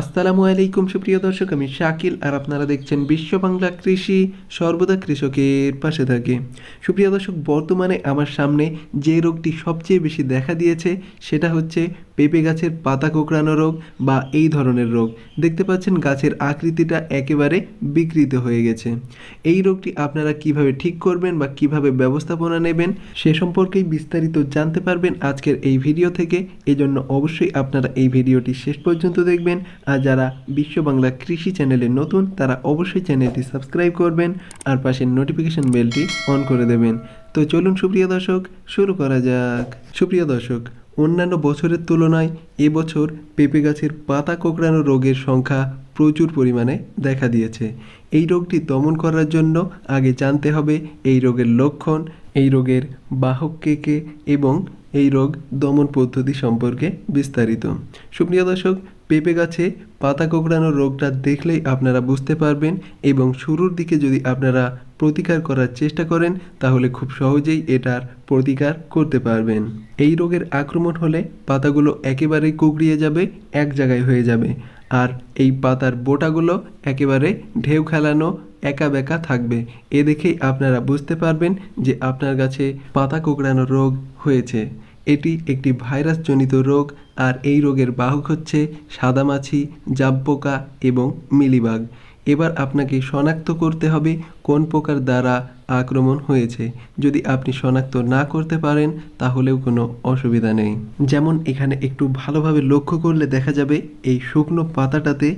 আসসালামু আলাইকুম, সুপ্রিয় দর্শক, আমি শাকিল, আর আপনারা দেখছেন বিশ্ব বাংলা কৃষি সর্বদা কৃষকের পাশে থাকে। সুপ্রিয় দর্শক, বর্তমানে আমার সামনে যে রোগটি সবচেয়ে বেশি দেখা দিয়েছে, সেটা হচ্ছে পেঁপে গাছের পাতা কোঁকড়ানো রোগ বা এই ধরনের রোগ। দেখতে পাচ্ছেন গাছের আকৃতিটা একেবারে বিকৃত হয়ে গেছে। এই রোগটি আপনারা কীভাবে ঠিক করবেন বা কীভাবে ব্যবস্থাপনা নেবেন, সে সম্পর্কেই বিস্তারিত জানতে পারবেন আজকের এই ভিডিও থেকে। এজন্য অবশ্যই আপনারা এই ভিডিওটি শেষ পর্যন্ত দেখবেন। আর যারা বিশ্ব বাংলা কৃষি চ্যানেলে নতুন, তারা অবশ্যই চ্যানেলটি সাবস্ক্রাইব করবেন আর পাশের নোটিফিকেশন বেলটি অন করে দেবেন। তো চলুন সুপ্রিয় দর্শক, শুরু করা যাক। সুপ্রিয় দর্শক অন্যান্য বছরের তুলনায় এবছর পেঁপে গাছের পাতা কোঁকড়ানো রোগের সংখ্যা প্রচুর পরিমাণে দেখা দিয়েছে। এই রোগটি দমন করার জন্য আগে জানতে হবে এই রোগের লক্ষণ, এই রোগের বাহক কে কে এবং এই রোগ দমন পদ্ধতি সম্পর্কে বিস্তারিত। সুপ্রিয় দর্শক পেঁপে গাছে পাতা কোঁকড়ানো রোগটা দেখলেই আপনারা বুঝতে পারবেন এবং শুরুর দিকে যদি আপনারা প্রতিকার করার চেষ্টা করেন, তাহলে খুব সহজেই এটার প্রতিকার করতে পারবেন। এই রোগের আক্রমণ হলে পাতাগুলো একেবারেই কুকড়িয়ে যাবে, এক জায়গায় হয়ে যাবে। আর এই পাতার বোটাগুলো একেবারে ঢেউ খেলানো, একা বেঁকা থাকবে। এ দেখেই আপনারা বুঝতে পারবেন যে আপনার গাছে পাতা কোঁকড়ানো রোগ হয়েছে। এটি একটি ভাইরাসজনিত রোগ আর এই রোগের বাহক হচ্ছে সাদামাছি জাব পোকা এবং মিলিবাগ। এবার আপনাকে শনাক্ত করতে হবে কোন পোকার দ্বারা আক্রমণ হয়েছে। যদি আপনি শনাক্ত না করতে পারেন, তাহলেও কোনো অসুবিধা নেই। যেমন এখানে একটু ভালোভাবে লক্ষ্য করলে দেখা যাবে এই শুকনো পাতাটাতে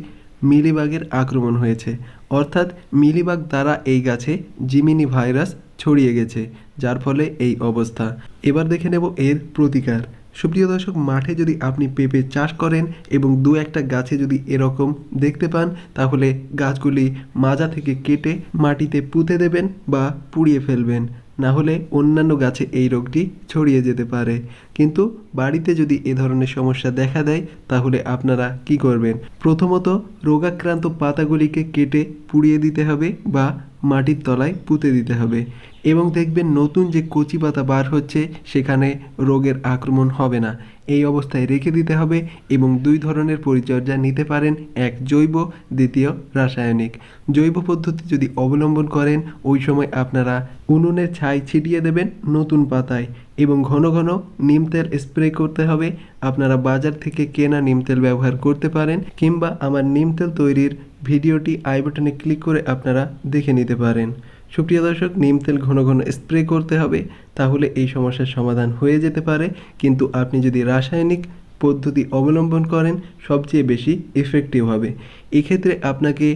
মিলিবাগের আক্রমণ হয়েছে। অর্থাৎ মিলিবাগ দ্বারা এই গাছে জিমিনি ভাইরাস ছড়িয়ে গেছে, যার ফলে এই অবস্থা। এবার দেখে নেব এর প্রতিকার। সুপ্রিয় দর্শক, মাঠে যদি আপনি পেঁপে চাষ করেন এবং দু একটা গাছে যদি এরকম দেখতে পান, তাহলে গাছগুলি মাজা থেকে কেটে মাটিতে পুঁতে দেবেন বা পুড়িয়ে ফেলবেন। না হলে অন্যান্য গাছে এই রোগটি ছড়িয়ে যেতে পারে। কিন্তু বাড়িতে যদি এ ধরনের সমস্যা দেখা দেয়, তাহলে আপনারা কি করবেন? প্রথমত রোগাক্রান্ত পাতাগুলিকে কেটে পুড়িয়ে দিতে হবে বা মাটির তলায় পুঁতে দিতে হবে। এবং দেখবেন নতুন যে কচি পাতা বার হচ্ছে, সেখানে রোগের আক্রমণ হবে না। এই অবস্থায় রেখে দিতে হবে এবং দুই ধরনের পরিচর্যা নিতে পারেন। এক, জৈব, দ্বিতীয়, রাসায়নিক। জৈব পদ্ধতি যদি অবলম্বন করেন, ওই সময় আপনারা উনুনের ছাই ছিটিয়ে দেবেন নতুন পাতায় এবং ঘন ঘন নিম তেল স্প্রে করতে হবে। আপনারা বাজার থেকে কেনা নিম তেল ব্যবহার করতে পারেন কিংবা আমার নিম তেল তৈরির ভিডিওটি আই বাটনে ক্লিক করে আপনারা দেখে নিতে পারেন। সুপ্রিয় দর্শক, নিম তেল ঘন ঘন স্প্রে করতে হবে, তাহলে এই সমস্যার সমাধান হয়ে যেতে পারে। কিন্তু আপনি যদি রাসায়নিক পদ্ধতি অবলম্বন করেন, সবচেয়ে বেশি এফেক্টিভ হবে। এক্ষেত্রে আপনাকে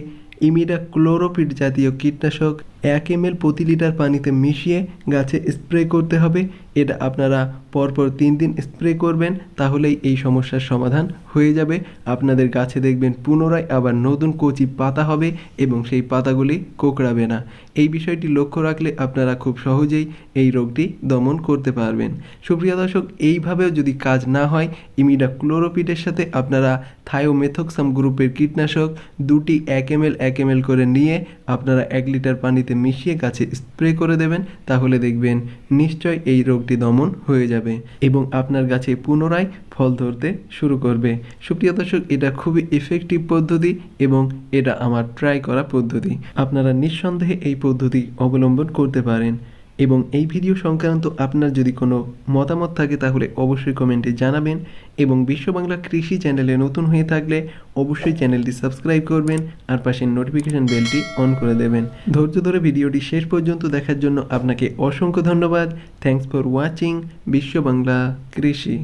ইমিডা ক্লোরোপিড জাতীয় কীটনাশক এক এম প্রতি লিটার পানিতে মিশিয়ে গাছে স্প্রে করতে হবে। এটা আপনারা পরপর তিন দিন স্প্রে করবেন, তাহলেই এই সমস্যার সমাধান হয়ে যাবে। আপনাদের গাছে দেখবেন পুনরায় আবার নতুন কচি পাতা হবে এবং সেই পাতাগুলি কোঁকড়াবে না। এই বিষয়টি লক্ষ্য রাখলে আপনারা খুব সহজেই এই রোগটি দমন করতে পারবেন। সুপ্রিয় দর্শক, এইভাবেও যদি কাজ না হয় ইমিডা ক্লোরোপিডের সাথে আপনারা থায়োমেথক্সাম গ্রুপের কীটনাশক দুটি এক এম এল এক এম এল করে নিয়ে আপনারা এক লিটার পানিতে মিশিয়ে গাছে স্প্রে করে দেবেন, তাহলে দেখবেন নিশ্চয় এই রোগটি দমন হয়ে যাবে এবং আপনার গাছে পুনরায় ফল ধরতে শুরু করবে। সুপ্রিয় দর্শক, এটা খুবই ইফেক্টিভ পদ্ধতি এবং এটা আমার ট্রাই করা পদ্ধতি। আপনারা নিঃসন্দেহে এই পদ্ধতি অবলম্বন করতে পারেন। এবং এই ভিডিও সংক্রান্ত আপনার যদি কোনো মতামত থাকে, তাহলে অবশ্যই কমেন্টে জানাবেন এবং বিশ্ব বাংলা কৃষি চ্যানেলে নতুন হয়ে থাকলে অবশ্যই চ্যানেলটি সাবস্ক্রাইব করবেন আর পাশে নোটিফিকেশান বেলটি অন করে দেবেন। ধৈর্য ধরে ভিডিওটি শেষ পর্যন্ত দেখার জন্য আপনাকে অসংখ্য ধন্যবাদ। থ্যাংকস ফর ওয়াচিং বিশ্ব বাংলা কৃষি।